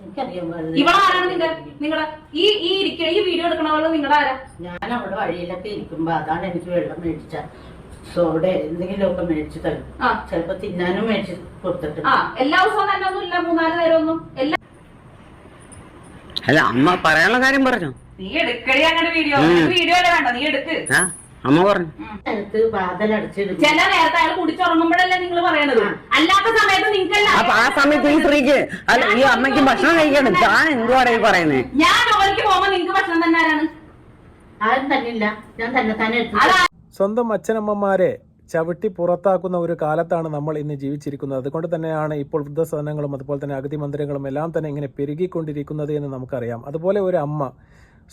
എനിക്കറിയാൻ ആരാണ് നിന്റെ നിങ്ങളുടെ ഈ ഈ ഇരിക്കണ ഈ വീഡിയോ എടുക്കണ പോലെ നിങ്ങളുടെ ആരാ? ഞാൻ അവിടെ വഴിയിലൊക്കെ ഇരിക്കുമ്പോ അതാണ് എനിക്ക് വെള്ളം മേടിച്ച. സോടെ എന്തെങ്കിലുമൊക്കെ മേടിച്ചു തരും. ആ. ചിലപ്പോ തിന്നാനും മേടിച്ച് കൊടുത്തിട്ട് ആ എല്ലാ ദിവസവും തന്നെ ഒന്നും ഇല്ല മൂന്നാൽ നേരം ഒന്നും എല്ലാ അല്ല അമ്മ പറയാനുള്ള കാര്യം പറഞ്ഞു? നീ എടുക്കടി അങ്ങനെ വീഡിയോ. വീഡിയോ അല്ലേ വേണ്ട? നീ എടുക്ക്. അമ്മ പറഞ്ഞു. ചില നേരത്തെ അയാൾ കുടിച്ചുറങ്ങുമ്പോഴല്ലേ നിങ്ങൾ പറയണത്? അല്ലാത്ത സമയത്ത് നിങ്ങൾക്കല്ല. അപ്പൊ ആ സമയത്ത് ഈ സ്ത്രീക്ക് അല്ല ഈ അമ്മയ്ക്ക് ഭക്ഷണം കഴിക്കണം. ഞാൻ എന്തുവാടാ ഈ പറയുന്നേ? ഞാൻ ജോലിക്ക് പോകുമ്പോ നിങ്ങക്ക് ഭക്ഷണം തന്നെ ആരാണ്? ആരും തന്നില്ല. ഞാൻ തന്നെ തന്നെ സ്വന്തം അച്ഛനമ്മമാരെ ചവിട്ടി പുറത്താക്കുന്ന ഒരു കാലത്താണ് നമ്മൾ ഇന്ന് ജീവിച്ചിരിക്കുന്നത്. അതുകൊണ്ട് തന്നെയാണ് ഇപ്പോൾ വൃദ്ധസദനങ്ങളും അതുപോലെ തന്നെ അഗതി മന്ദിരങ്ങളും എല്ലാം തന്നെ ഇങ്ങനെ പെരുകിക്കൊണ്ടിരിക്കുന്നത് എന്ന് നമുക്കറിയാം. അതുപോലെ ഒരു അമ്മ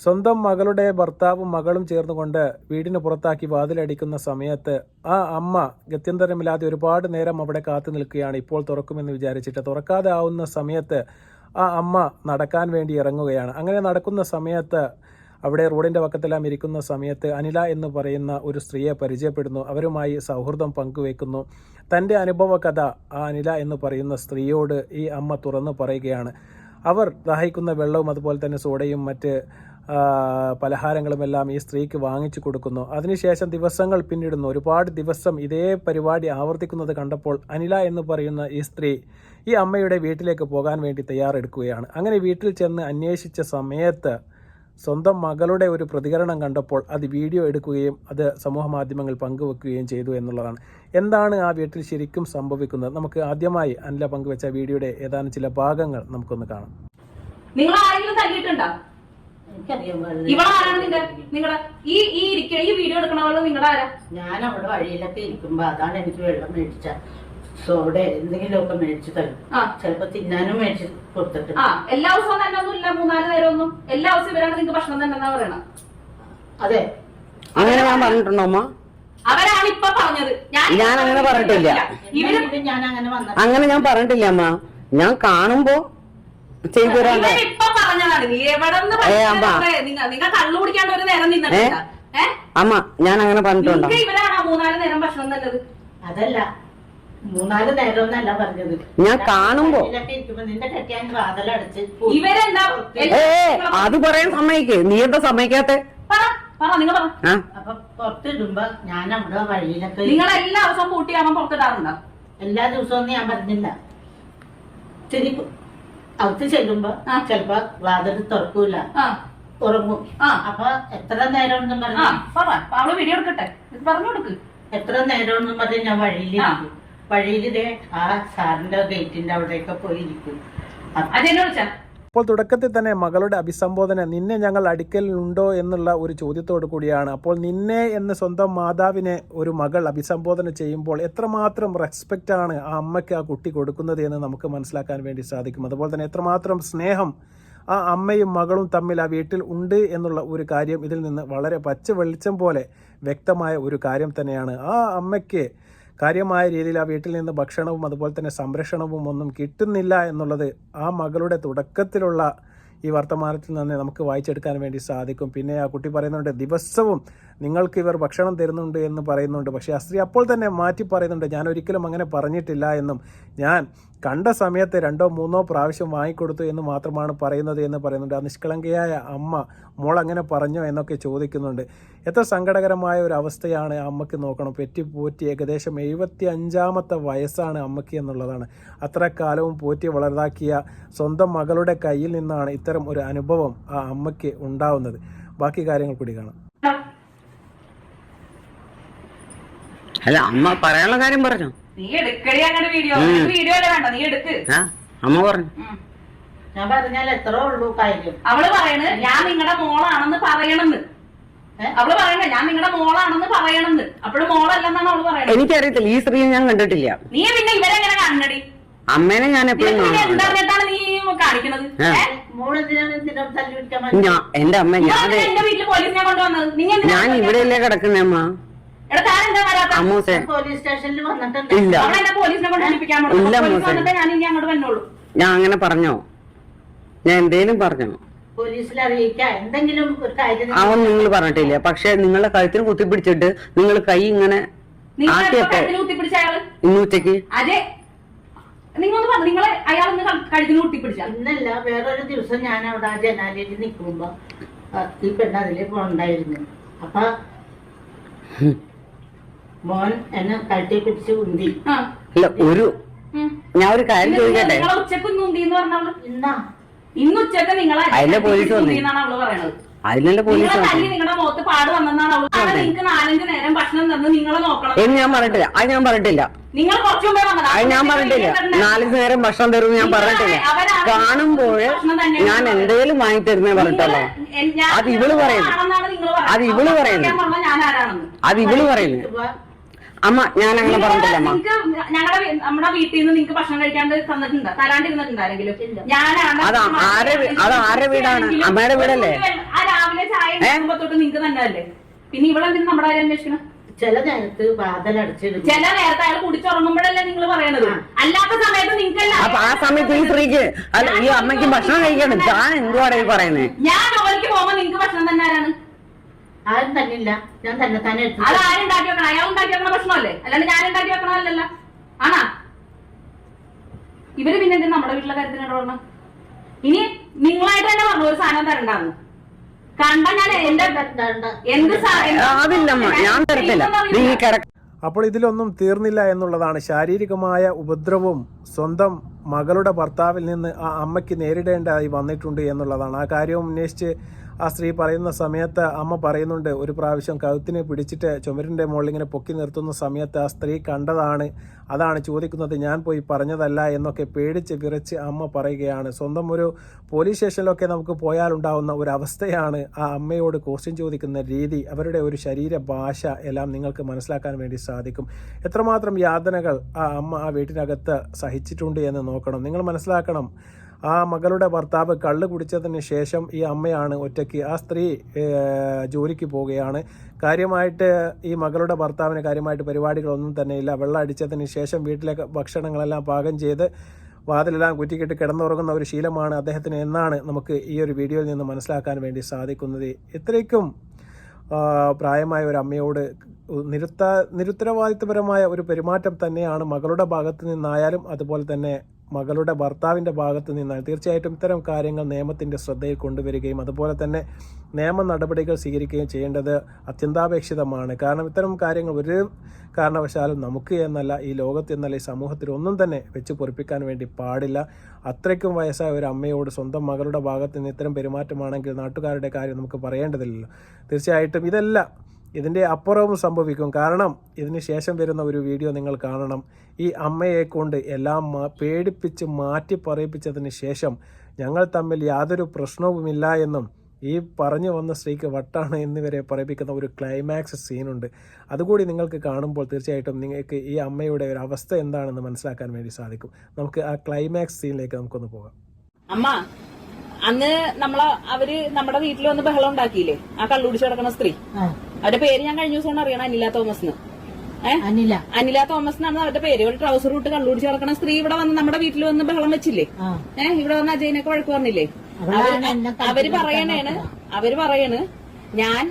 സ്വന്തം മകളുടെ ഭർത്താവും മകളും ചേർന്നുകൊണ്ട് വീടിന് പുറത്താക്കി വാതിലടിക്കുന്ന സമയത്ത് ആ അമ്മ ഗത്യന്തരമില്ലാതെ ഒരുപാട് നേരം അവിടെ കാത്തു നിൽക്കുകയാണ്. ഇപ്പോൾ തുറക്കുമെന്ന് വിചാരിച്ചിട്ട് തുറക്കാതെ ആവുന്ന സമയത്ത് ആ അമ്മ നടക്കാൻ വേണ്ടി ഇറങ്ങുകയാണ്. അങ്ങനെ നടക്കുന്ന സമയത്ത് അവിടെ റോഡിന്റെ പക്കത്തെല്ലാം ഇരിക്കുന്ന സമയത്ത് അനില എന്ന് പറയുന്ന ഒരു സ്ത്രീയെ പരിചയപ്പെടുന്നു. അവരുമായി സൗഹൃദം പങ്കുവെക്കുന്നു. തന്റെ അനുഭവ കഥ ആ അനില എന്ന് പറയുന്ന സ്ത്രീയോട് ഈ അമ്മ തുറന്നു പറയുകയാണ്. അവർ ദാഹിക്കുന്ന വെള്ളവും അതുപോലെ തന്നെ സോഡയും മറ്റ് പലഹാരങ്ങളുമെല്ലാം ഈ സ്ത്രീക്ക് വാങ്ങിച്ചു കൊടുക്കുന്നു. അതിനുശേഷം ദിവസങ്ങൾ പിന്നിടുന്നു. ഒരുപാട് ദിവസം ഇതേ പരിപാടി ആവർത്തിക്കുന്നത് കണ്ടപ്പോൾ അനില എന്ന് പറയുന്ന ഈ സ്ത്രീ ഈ അമ്മയുടെ വീട്ടിലേക്ക് പോകാൻ വേണ്ടി തയ്യാറെടുക്കുകയാണ്. അങ്ങനെ വീട്ടിൽ ചെന്ന് അന്വേഷിച്ച സമയത്ത് സ്വന്തം മകളുടെ ഒരു പ്രതികരണം കണ്ടപ്പോൾ അത് വീഡിയോ എടുക്കുകയും അത് സമൂഹ മാധ്യമങ്ങൾ പങ്കുവെക്കുകയും ചെയ്തു എന്നുള്ളതാണ്. എന്താണ് ആ വീട്ടിൽ ശരിക്കും സംഭവിക്കുന്നത്? നമുക്ക് ആദ്യമായി അനില പങ്കുവെച്ച വീഡിയോയുടെ ഏതാനും ചില ഭാഗങ്ങൾ നമുക്കൊന്ന് കാണാം. നിങ്ങൾ ആരെങ്കിലും തല്ലിയിട്ടുണ്ടോ? എനിക്കറിയാൻ ആരാണ് നിന്റെ? നിങ്ങളുടെ ഈ ഈ ഇരിക്കണ ഈ വീഡിയോ എടുക്കണവൾ നിങ്ങളുടെ ആരാ ഞാൻ അവിടെ വഴിയിലൊക്കെ ഇരിക്കുമ്പോ അതാണ് എനിക്ക് വെള്ളം മേടിച്ച. സോടെ എന്തെങ്കിലുമൊക്കെ മേടിച്ചു തരും. ചിലപ്പോ തിന്നാനും മേടിച്ച് കൊടുത്തിട്ട് ആ എല്ലാ ദിവസവും തന്നെ ഒന്നും ഇല്ല മൂന്നാൽ നേരം ഒന്നും. എല്ലാ ദിവസവും ഇവരാണ് നിങ്ങൾക്ക് ഭക്ഷണം തന്നെ എന്നാ പറയണത് അതെ. അങ്ങനെ ഞാൻ പറഞ്ഞിട്ടുണ്ടോ അമ്മ? അവരാണ് ഇപ്പൊ പറഞ്ഞത്. ഞാൻ അങ്ങനെ പറഞ്ഞിട്ടില്ല. ഇവർ ഞാൻ അങ്ങനെ അങ്ങനെ ഞാൻ പറഞ്ഞിട്ടില്ല അമ്മ. ഞാൻ കാണുമ്പോ ചെയ്തു തരാണ്ട് അമ്മ. നിങ്ങൾ നിങ്ങൾ കള്ളു കുടിക്കാണ്ട് ഒരു നേരം നിന്നിട്ടില്ല ഏഹ് ഞാൻ അങ്ങനെ പറഞ്ഞിട്ടുണ്ടോ? മൂന്നാൽ നേരം അതല്ല. മൂന്നാൽ നേരമൊന്നല്ല പറഞ്ഞത്. ഞാൻ കാണുമ്പോ. ഇവരെന്താ? ഏ അത് പറയാൻ സമ്മതിക്ക്. നീ എന്താ സമ്മതിക്കാത്ത? പറ പറ നിങ്ങൾ പറ. ആ? അപ്പൊ പുറത്തിടുമ്പോ ഞാൻ വഴിയിലൊക്കെ നിങ്ങൾ എല്ലാ ദിവസവും പൂട്ടിയാവാൻ പുറത്തിടാറുണ്ടോ എല്ലാ ദിവസവും ഞാൻ പറഞ്ഞില്ല. ഇത്തിരി അകത്ത് ചെല്ലുമ്പോ. ചെലപ്പോ വാതിൽ തുറക്കൂല. ഉറങ്ങും. അപ്പൊ എത്ര നേരം ഒന്നും പറഞ്ഞു. വീഡിയോ എടുക്കട്ടെ. പറഞ്ഞു കൊടുക്ക്. എത്ര നേരം ഒന്നും പറഞ്ഞ് ഞാൻ വഴിയിലിരിക്കും. വഴിയിലിതേ ആ സാറിന്റെ ഗേറ്റിന്റെ അവിടെയൊക്കെ പോയിരിക്കും. അതെന്നെ വിളിച്ചാ അപ്പോൾ തുടക്കത്തിൽ തന്നെ മകളുടെ അഭിസംബോധന നിന്നെ ഞങ്ങൾ അടുക്കലുണ്ടോ എന്നുള്ള ഒരു ചോദ്യത്തോടു കൂടിയാണ്. അപ്പോൾ നിന്നെ എന്ന് സ്വന്തം മാതാവിനെ ഒരു മകൾ അഭിസംബോധന ചെയ്യുമ്പോൾ എത്രമാത്രം റെസ്പെക്റ്റ് ആണ് ആ അമ്മയ്ക്ക് ആ കുട്ടി കൊടുക്കുന്നത് എന്ന് നമുക്ക് മനസ്സിലാക്കാൻ വേണ്ടി സാധിക്കും. അതുപോലെ തന്നെ എത്രമാത്രം സ്നേഹം ആ അമ്മയും മകളും തമ്മിൽ ആ വീട്ടിൽ ഉണ്ട് എന്നുള്ള ഒരു കാര്യം ഇതിൽ നിന്ന് വളരെ പച്ച വെളിച്ചം പോലെ വ്യക്തമായ ഒരു കാര്യം തന്നെയാണ്. ആ അമ്മയ്ക്ക് കാര്യമായ രീതിയിൽ ആ വീട്ടിൽ നിന്ന് ഭക്ഷണവും അതുപോലെ തന്നെ സംരക്ഷണവും ഒന്നും കിട്ടുന്നില്ല എന്നുള്ളത് ആ മകളുടെ തുടക്കത്തിലുള്ള ഈ വർത്തമാനത്തിൽ നിന്ന് നമുക്ക് വായിച്ചെടുക്കാൻ വേണ്ടി സാധിക്കും. പിന്നെ ആ കുട്ടി പറയുന്നുണ്ട് ദിവസവും നിങ്ങൾക്ക് ഇവർ ഭക്ഷണം തരുന്നുണ്ട് എന്ന് പറയുന്നുണ്ട്. പക്ഷേ ആ സ്ത്രീ അപ്പോൾ തന്നെ മാറ്റി പറയുന്നുണ്ട് ഞാൻ ഒരിക്കലും അങ്ങനെ പറഞ്ഞിട്ടില്ല എന്നും. ഞാൻ കണ്ട സമയത്ത് രണ്ടോ മൂന്നോ പ്രാവശ്യം വാങ്ങിക്കൊടുത്തു എന്ന് മാത്രമാണ് പറയുന്നത് എന്ന് പറയുന്നുണ്ട്. ആ നിഷ്കളങ്കയായ അമ്മ മോൾ അങ്ങനെ പറഞ്ഞോ എന്നൊക്കെ ചോദിക്കുന്നുണ്ട്. എത്ര സങ്കടകരമായ ഒരു അവസ്ഥയാണ് അമ്മയ്ക്ക് നോക്കണം. പെറ്റി പോറ്റി ഏകദേശം എഴുപത്തി അഞ്ചാമത്തെ വയസ്സാണ് അമ്മയ്ക്ക് എന്നുള്ളതാണ്. അത്ര കാലവും പോറ്റി വളർന്നാക്കിയ സ്വന്തം മകളുടെ കയ്യിൽ നിന്നാണ് ഇത്തരം ഒരു അനുഭവം ആ അമ്മയ്ക്ക് ഉണ്ടാവുന്നത്. ബാക്കി കാര്യങ്ങൾ കൂടി കാണാം. അല്ല അമ്മ പറയാനുള്ള കാര്യം പറഞ്ഞു? നീ എടുക്കടി അങ്ങനെ വീഡിയോ വീഡിയോ അല്ലേ വേണ്ട നീ എടുക്ക്. അമ്മ പറഞ്ഞു. ഞാൻ പറഞ്ഞാൽ എത്ര ഉള്ളൂ കാര്യം. അവൾ പറയണ് ഞാൻ നിങ്ങളുടെ മോളാണെന്ന് പറയണെന്ന്? അവൾ പറയണ്ട ഞാൻ നിങ്ങളുടെ മോളാണെന്ന് പറയണെന്ന്. അപ്പോഴും മോളല്ലെന്നാണ് അവൾ പറയുന്നത് എനിക്കറിയത്തില്ല ഈ സ്ത്രീയെ ഞാൻ കണ്ടിട്ടില്ല. നീ പിന്നെ ഇവരെങ്ങനെ കാണണടി? അമ്മേനെ ഞാൻ എപ്പോഴും? എന്റെ അമ്മ ഞാൻ എന്തിനാ എന്റെ വീട്ടിൽ പോലീസിനെ കൊണ്ടുവന്നത്? നീ എന്തിനാ ഞാൻ ഇവിടെയല്ലേ കിടക്കുന്നേ അമ്മ? പോലീസ് സ്റ്റേഷനിൽ വന്നിട്ടുണ്ട്. പോലീസിനെ കൊണ്ട് ഞാൻ ഇനി അങ്ങോട്ട് വന്നോളൂ. ഞാൻ അങ്ങനെ പറഞ്ഞോ? ഞാൻ എന്തേലും പറഞ്ഞോ? പോലീസിൽ അറിയിക്കാം. എന്തെങ്കിലും ഒരു കാര്യം അവൻ നിങ്ങൾ പറഞ്ഞിട്ടില്ല. പക്ഷെ നിങ്ങളെ കഴുത്തിന് കുത്തിപ്പിടിച്ചിട്ട് നിങ്ങൾ കൈ ഇങ്ങനെ കഴുത്തിന് കുത്തിപ്പിടിച്ച അയാൾ? ഇന്ന് ഉച്ചയ്ക്ക് അതെ. നിങ്ങളൊന്ന് പറഞ്ഞു നിങ്ങളെ അയാൾ ഒന്ന് കഴുതിന് കുട്ടിപ്പിടിച്ച ഇന്നല്ല വേറൊരു ദിവസം ഞാൻ അവിടെ ആ ജനാലയിൽ നിൽക്കുമ്പോ ഈ പെണ്ണ് അതിലെ പോണ്ടായിരുന്നു അപ്പൊ മോൻ എന്നെ കഴുത്തി പിടിച്ച് ഉന്തി. അല്ല ഒരു ഞാൻ ഒരു കാര്യം ചോദിക്കട്ടെ? ഉച്ചയ്ക്ക് നൂന്തി എന്ന് പറഞ്ഞവൾ ഇന്നാ. ഇന്ന് ഉച്ചയ്ക്ക് നിങ്ങളെ അതിലെ പോലീസ് വന്നേ. അവൾ പറയണത്. അതിനല്ലേ പോലീസ് നിങ്ങളുടെ മുഖത്ത് പാട് വന്നെന്നാണ് അവൾ നിങ്ങൾക്ക് നാലഞ്ച് നേരം ഭക്ഷണം തന്ന് നിങ്ങളെ നോക്കണം. എന്ന് ഞാൻ പറഞ്ഞിട്ടില്ല. അത് ഞാൻ പറഞ്ഞിട്ടില്ല. നിങ്ങൾ. അത് ഞാൻ പറഞ്ഞിട്ടില്ല. നാലഞ്ച് നേരം ഭക്ഷണം തരും ഞാൻ പറഞ്ഞിട്ടില്ല. കാണുമ്പോൾ ഞാൻ എന്തേലും വാങ്ങി തരുന്നേ പറഞ്ഞിട്ടല്ലോ അത് ഇവൾ പറയുന്നു. ആണെന്നാണ് നിങ്ങൾ പറയുന്നത്. അത് ഇവൾ പറയുന്നു. ഞാൻ പറഞ്ഞത് ഞാൻ ആരാണെന്ന്. അത് ഇവൾ പറയുന്നു. അമ്മ ഞാൻ അങ്ങനെ പറഞ്ഞില്ല അമ്മ. നിങ്ങൾക്ക് ഞങ്ങളുടെ നമ്മുടെ വീട്ടിൽ നിന്ന് നിങ്ങൾക്ക് ഭക്ഷണം കഴിക്കാണ്ട് തന്നിട്ടുണ്ട് തരാണ്ടിരുന്നിട്ടുണ്ടോ ആരെങ്കിലും? ഞാനാണ് അത് ആരെ വീ- അത് ആരെ വീടാണ്? അമ്മയുടെ വീടല്ലേ? ആ രാവിലെ ചായ ഉണ്ടാക്കുമ്പോ തൊട്ട് നിങ്ങൾക്ക് തന്നെ അല്ലേ പിന്നെ ഇവളെന്തിനും നമ്മുടെ കാര്യം അന്വേഷിക്കണം? ചില നേരത്ത് വാതിലടച്ചിടും ചില നേരത്തെ അയാൾ കുടിച്ചുറങ്ങുമ്പോഴല്ലേ നിങ്ങൾ പറയണത്? അല്ലാത്ത സമയത്ത് നിങ്ങൾക്കല്ല അപ്പൊ ആ സമയത്ത് ഈ സ്ത്രീക്ക് അല്ല ഈ അമ്മയ്ക്ക് ഭക്ഷണം കഴിക്കണം. ഞാൻ എന്തുവാടാ ഈ പറയുന്നത് ഞാൻ ജോലിക്ക് പോകുമ്പോ നിങ്ങൾക്ക് ഭക്ഷണം തന്നെ ആരാണ് ആരും തന്നില്ല. ഞാൻ തന്നെ തന്നെ അത് ആരുണ്ടാക്കി വെക്കണം? അയാൾ ഉണ്ടാക്കി വെക്കണ പ്രശ്നമല്ലേ? അല്ലാണ്ട് ഞാൻ ഉണ്ടാക്കി വെക്കണമല്ലല്ല ആണാ? ഇവർ പിന്നെ എന്തിനാ നമ്മുടെ വീട്ടിലെ കാര്യത്തിന് ഇടപെടണം? ഇനി നിങ്ങളായിട്ട് തന്നെ പറഞ്ഞു ഒരു സാധനം തരണ്ടാന്ന്. കണ്ട ഞാൻ എന്റെ എന്ത് സാധനം എന്ത് അതില്ലമ്മ ഞാൻ തരത്തില്ല. നീ ഈ കിടക്ക അപ്പോൾ ഇതിലൊന്നും തീർന്നില്ല എന്നുള്ളതാണ് ശാരീരികമായ ഉപദ്രവവും സ്വന്തം മകളുടെ ഭർത്താവിൽ നിന്ന് ആ അമ്മയ്ക്ക് നേരിടേണ്ടതായി വന്നിട്ടുണ്ട് എന്നുള്ളതാണ്. ആ കാര്യവും ഉന്നയിച്ച് ആ സ്ത്രീ പറയുന്ന സമയത്ത് അമ്മ പറയുന്നുണ്ട് ഒരു പ്രാവശ്യം കഴുത്തിനെ പിടിച്ചിട്ട് ചുമരിന്റെ മുകളിൽ ഇങ്ങനെ പൊക്കി നിർത്തുന്ന സമയത്ത് ആ സ്ത്രീ കണ്ടതാണ് അതാണ് ചോദിക്കുന്നത് ഞാൻ പോയി പറഞ്ഞതല്ല എന്നൊക്കെ പേടിച്ച് വിറച്ച് അമ്മ പറയുകയാണ്. സ്വന്തം ഒരു പോലീസ് സ്റ്റേഷനിലൊക്കെ നമുക്ക് പോയാലുണ്ടാവുന്ന ഒരു അവസ്ഥയാണ് ആ അമ്മയോട് ക്വസ്റ്റ്യൻ ചോദിക്കുന്ന രീതി. അവരുടെ ഒരു ശരീരഭാഷ എല്ലാം നിങ്ങൾക്ക് മനസ്സിലാക്കാൻ വേണ്ടി സാധിക്കും. എത്രമാത്രം യാതനകൾ ആ അമ്മ ആ വീട്ടിനകത്ത് സഹിച്ചിട്ടുണ്ട് എന്ന് നോക്കണം. നിങ്ങൾ മനസ്സിലാക്കണം ആ മകളുടെ ഭർത്താവ് കള്ള് കുടിച്ചതിന് ശേഷം ഈ അമ്മയാണ് ഒറ്റയ്ക്ക് ആ സ്ത്രീ ജോലിക്ക് പോവുകയാണ്. കാര്യമായിട്ട് ഈ മകളുടെ ഭർത്താവിന് കാര്യമായിട്ട് പരിപാടികളൊന്നും തന്നെ ഇല്ല വെള്ളം അടിച്ചതിന് ശേഷം വീട്ടിലെ ഭക്ഷണങ്ങളെല്ലാം പാകം ചെയ്ത് വാതിലെല്ലാം കുറ്റിക്കിട്ട് കിടന്നുറങ്ങുന്ന ഒരു ശീലമാണ് അദ്ദേഹത്തിന് എന്നാണ് നമുക്ക് ഈ ഒരു വീഡിയോയിൽ നിന്ന് മനസ്സിലാക്കാൻ വേണ്ടി സാധിക്കുന്നത്. ഇത്രയ്ക്കും പ്രായമായ ഒരു അമ്മയോട് നിരുത്ത നിരുത്തരവാദിത്വപരമായ ഒരു പെരുമാറ്റം തന്നെയാണ് മകളുടെ ഭാഗത്ത് നിന്നായാലും അതുപോലെ തന്നെ മകളുടെ ഭർത്താവിന്റെ ഭാഗത്ത് നിന്നാണ്. തീർച്ചയായിട്ടും ഇത്തരം കാര്യങ്ങൾ നിയമത്തിന്റെ ശ്രദ്ധയിൽ കൊണ്ടുവരികയും അതുപോലെ തന്നെ നിയമ നടപടികൾ സ്വീകരിക്കുകയും ചെയ്യേണ്ടത് അത്യന്താപേക്ഷിതമാണ്. കാരണം ഇത്തരം കാര്യങ്ങൾ ഒരു കാരണവശാലും നമുക്ക് എന്നല്ല ഈ ലോകത്ത് എന്നല്ല ഈ സമൂഹത്തിൽ ഒന്നും തന്നെ വെച്ച് പൊറിപ്പിക്കാൻ വേണ്ടി പാടില്ല. അത്രയ്ക്കും വയസ്സായ ഒരു അമ്മയോട് സ്വന്തം മകളുടെ ഭാഗത്ത് നിന്ന് ഇത്തരം പെരുമാറ്റമാണെങ്കിൽ നാട്ടുകാരുടെ കാര്യം നമുക്ക് പറയേണ്ടതില്ലല്ലോ. തീർച്ചയായിട്ടും ഇതല്ല ഇതിന്റെ അപ്പുറവും സംഭവിക്കും. കാരണം ഇതിന് ശേഷം വരുന്ന ഒരു വീഡിയോ നിങ്ങൾ കാണണം. ഈ അമ്മയെ കൊണ്ട് എല്ലാം പേടിപ്പിച്ച് മാറ്റി പറയിപ്പിച്ചതിന് ശേഷം ഞങ്ങൾ തമ്മിൽ യാതൊരു പ്രശ്നവുമില്ല എന്നും ഈ പറഞ്ഞു വന്ന സ്ത്രീക്ക് വട്ടാണ് എന്നിവരെ പറയിപ്പിക്കുന്ന ഒരു ക്ലൈമാക്സ് സീനുണ്ട് അതുകൂടി നിങ്ങൾക്ക് കാണുമ്പോൾ തീർച്ചയായിട്ടും നിങ്ങൾക്ക് ഈ അമ്മയുടെ ഒരു അവസ്ഥ എന്താണെന്ന് മനസ്സിലാക്കാൻ വേണ്ടി സാധിക്കും. നമുക്ക് ആ ക്ലൈമാക്സ് സീനിലേക്ക് നമുക്കൊന്ന് പോകാം. അമ്മ അന്ന് നമ്മളെ അവർ നമ്മുടെ വീട്ടിൽ വന്ന് ബഹളം ഉണ്ടാക്കിയില്ലേ? ആ കള്ളുപിടിച്ചു കിടക്കുന്ന സ്ത്രീ? അവരുടെ പേര് ഞാൻ കഴിഞ്ഞ ദിവസം അറിയണം അനില തോമസ് എന്ന് ഏഹ് അനില. അനില തോമസ് എന്നാണ് അവരുടെ പേര്. ഒരു ട്രൗസർ ഇട്ട് കള്ളുടിച്ച് കിടക്കണ സ്ത്രീ ഇവിടെ വന്ന് നമ്മുടെ വീട്ടിൽ വന്ന് ബഹളം വെച്ചില്ലേ? ഏഹ് ഇവിടെ വന്ന് അജയനൊക്കെ വഴക്ക് പറഞ്ഞില്ലേ? അവർ പറയണേണ് അവർ പറയണ് ഞാൻ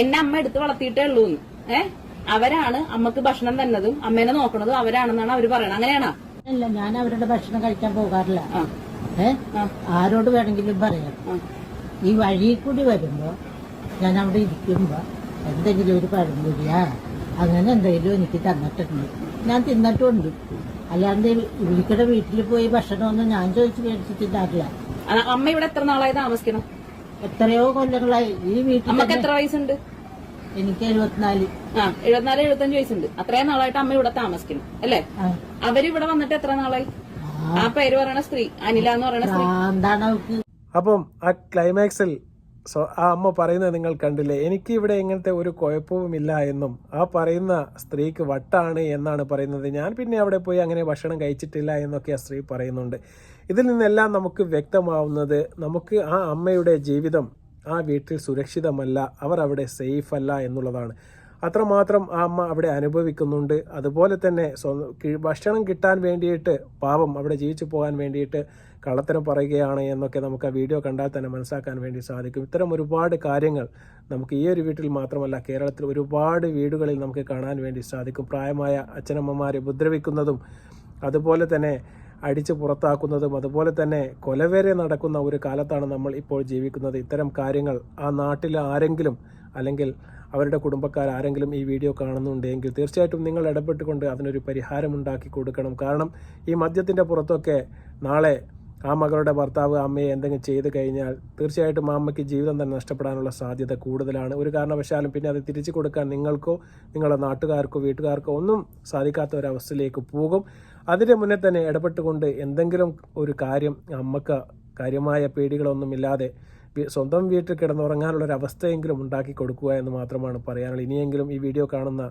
എന്നെ അമ്മ എടുത്ത് വളർത്തിയിട്ടേ ഉള്ളൂ എന്ന്. ഏഹ് അവരാണ് അമ്മയ്ക്ക് ഭക്ഷണം തന്നതും അമ്മേനെ നോക്കണതും അവരാണെന്നാണ് അവർ പറയണത്. അങ്ങനെയാണോ? അല്ല ഞാൻ അവരുടെ ഭക്ഷണം കഴിക്കാൻ പോകാറില്ല. ആ. ആരോട് വേണമെങ്കിലും പറയാം. ഈ വഴിയിൽ കൂടി വരുമ്പോ ഞാൻ അവിടെ ഇരിക്കുമ്പോ എന്തെങ്കിലും ഒരു പഴംപൊരിയാ അങ്ങനെ എന്തെങ്കിലും എനിക്ക് തന്നിട്ടുണ്ട്. ഞാൻ തിന്നിട്ടുണ്ട്. അല്ലാണ്ട് ഇവിളിക്കടെ വീട്ടിൽ പോയി ഭക്ഷണമൊന്നും ഞാൻ ചോദിച്ച് മേടിച്ചിട്ടില്ല അമ്മ ഇവിടെ എത്ര നാളായി താമസിക്കണം എത്രയോ കൊല്ലങ്ങളായി. ഈ വീട്ടിൽ അമ്മയ്ക്ക് എത്ര വയസ്സുണ്ട്? എനിക്ക് എഴുപത്തിനാല്. ആ എഴുപത്തിനാല് എഴുപത്തഞ്ച് വയസ്സുണ്ട്. അത്രയും നാളായിട്ട് അമ്മ ഇവിടെ താമസിക്കണം അല്ലേ. അവരിവിടെ വന്നിട്ട് എത്ര നാളായി? ആ. പേര് പറയണ സ്ത്രീ അനില എന്ന് പറയണ സ്ത്രീ. അപ്പം ആ ക്ലൈമാക്സിൽ സോ ആ അമ്മ പറയുന്നത് നിങ്ങൾ കണ്ടില്ലേ? എനിക്ക് ഇവിടെ ഇങ്ങനത്തെ ഒരു കുഴപ്പവുമില്ല എന്നും ആ പറയുന്ന സ്ത്രീക്ക് വട്ടാണ് എന്നാണ് പറയുന്നത്. ഞാൻ പിന്നെ അവിടെ പോയി അങ്ങനെ ഭക്ഷണം കഴിച്ചിട്ടില്ല എന്നൊക്കെ ആ സ്ത്രീ പറയുന്നുണ്ട്. ഇതിൽ നിന്നെല്ലാം നമുക്ക് വ്യക്തമാവുന്നത് നമുക്ക് ആ അമ്മയുടെ ജീവിതം ആ വീട്ടിൽ സുരക്ഷിതമല്ല അവർ അവിടെ സേഫ് അല്ല എന്നുള്ളതാണ്. അത്രമാത്രം ആ അമ്മ അവിടെ അനുഭവിക്കുന്നുണ്ട്. അതുപോലെ തന്നെ ഭക്ഷണം കിട്ടാൻ വേണ്ടിയിട്ട് പാവം അവിടെ ജീവിച്ചു പോകാൻ വേണ്ടിയിട്ട് കള്ളത്തരം പറയുകയാണ് എന്നൊക്കെ നമുക്ക് ആ വീഡിയോ കണ്ടാൽ തന്നെ മനസ്സിലാക്കാൻ വേണ്ടി സാധിക്കും. ഇത്തരം ഒരുപാട് കാര്യങ്ങൾ നമുക്ക് ഈ ഒരു വീട്ടിൽ മാത്രമല്ല കേരളത്തിൽ ഒരുപാട് വീടുകളിൽ നമുക്ക് കാണാൻ വേണ്ടി സാധിക്കും. പ്രായമായ അച്ഛനമ്മമാരെ ഉപദ്രവിക്കുന്നതും അതുപോലെ തന്നെ അടിച്ച് പുറത്താക്കുന്നതും അതുപോലെ തന്നെ കൊലവരെ നടക്കുന്ന ഒരു കാലത്താണ് നമ്മൾ ഇപ്പോൾ ജീവിക്കുന്നത്. ഇത്തരം കാര്യങ്ങൾ ആ നാട്ടിൽ ആരെങ്കിലും അല്ലെങ്കിൽ അവരുടെ കുടുംബക്കാർ ആരെങ്കിലും ഈ വീഡിയോ കാണുന്നുണ്ടെങ്കിൽ തീർച്ചയായിട്ടും നിങ്ങൾ ഇടപെട്ടുകൊണ്ട് അതിനൊരു പരിഹാരമുണ്ടാക്കി കൊടുക്കണം. കാരണം ഈ മദ്യത്തിന്റെ പുറത്തൊക്കെ നാളെ ആ മകളുടെ ഭർത്താവ് അമ്മയെ എന്തെങ്കിലും ചെയ്തു കഴിഞ്ഞാൽ തീർച്ചയായിട്ടും ആ അമ്മയ്ക്ക് ജീവിതം തന്നെ നഷ്ടപ്പെടാനുള്ള സാധ്യത കൂടുതലാണ്. ഒരു കാരണവശാലും പിന്നെ അത് തിരിച്ചു കൊടുക്കാൻ നിങ്ങൾക്കോ നിങ്ങളുടെ നാട്ടുകാർക്കോ വീട്ടുകാർക്കോ ഒന്നും സാധിക്കാത്ത ഒരവസ്ഥയിലേക്ക് പോകും. അതിന്റെ മുന്നേ തന്നെ ഇടപെട്ടുകൊണ്ട് എന്തെങ്കിലും ഒരു കാര്യം അമ്മയ്ക്ക് കാര്യമായ പേടികളൊന്നുമില്ലാതെ സ്വന്തം വീട്ടിൽ കിടന്നുറങ്ങാനുള്ളൊരവസ്ഥയെങ്കിലും ഉണ്ടാക്കി കൊടുക്കുക എന്ന് മാത്രമാണ് പറയാനുള്ളത്. ഇനിയെങ്കിലും ഈ വീഡിയോ കാണുന്ന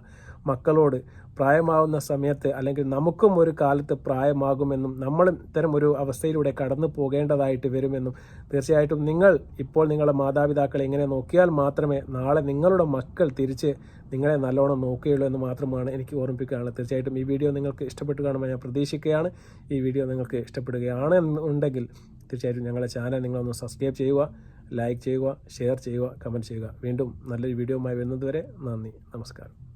മക്കളോട് പ്രായമാവുന്ന സമയത്ത് അല്ലെങ്കിൽ നമുക്കും ഒരു കാലത്ത് പ്രായമാകുമെന്നും നമ്മളും ഇത്തരം ഒരു അവസ്ഥയിലൂടെ കടന്നു പോകേണ്ടതായിട്ട് വരുമെന്നും തീർച്ചയായിട്ടും നിങ്ങൾ ഇപ്പോൾ നിങ്ങളുടെ മാതാപിതാക്കളെ ഇങ്ങനെ നോക്കിയാൽ മാത്രമേ നാളെ നിങ്ങളുടെ മക്കൾ തിരിച്ച് നിങ്ങളെ നല്ലോണം നോക്കുകയുള്ളൂ എന്ന് മാത്രമാണ് എനിക്ക് ഓർമ്മിപ്പിക്കാനുള്ളത്. തീർച്ചയായിട്ടും ഈ വീഡിയോ നിങ്ങൾക്ക് ഇഷ്ടപ്പെട്ടു കാണുമ്പോൾ ഞാൻ പ്രതീക്ഷിക്കുകയാണ്. ഈ വീഡിയോ നിങ്ങൾക്ക് ഇഷ്ടപ്പെടുകയാണ് എന്നുണ്ടെങ്കിൽ തീർച്ചയായിട്ടും ഞങ്ങളുടെ ചാനൽ നിങ്ങളൊന്ന് സബ്സ്ക്രൈബ് ചെയ്യുക ലൈക്ക് ചെയ്യുക ഷെയർ ചെയ്യുക കമന്റ് ചെയ്യുക. വീണ്ടും നല്ലൊരു വീഡിയോയുമായി വരുന്നതുവരെ നന്ദി നമസ്കാരം.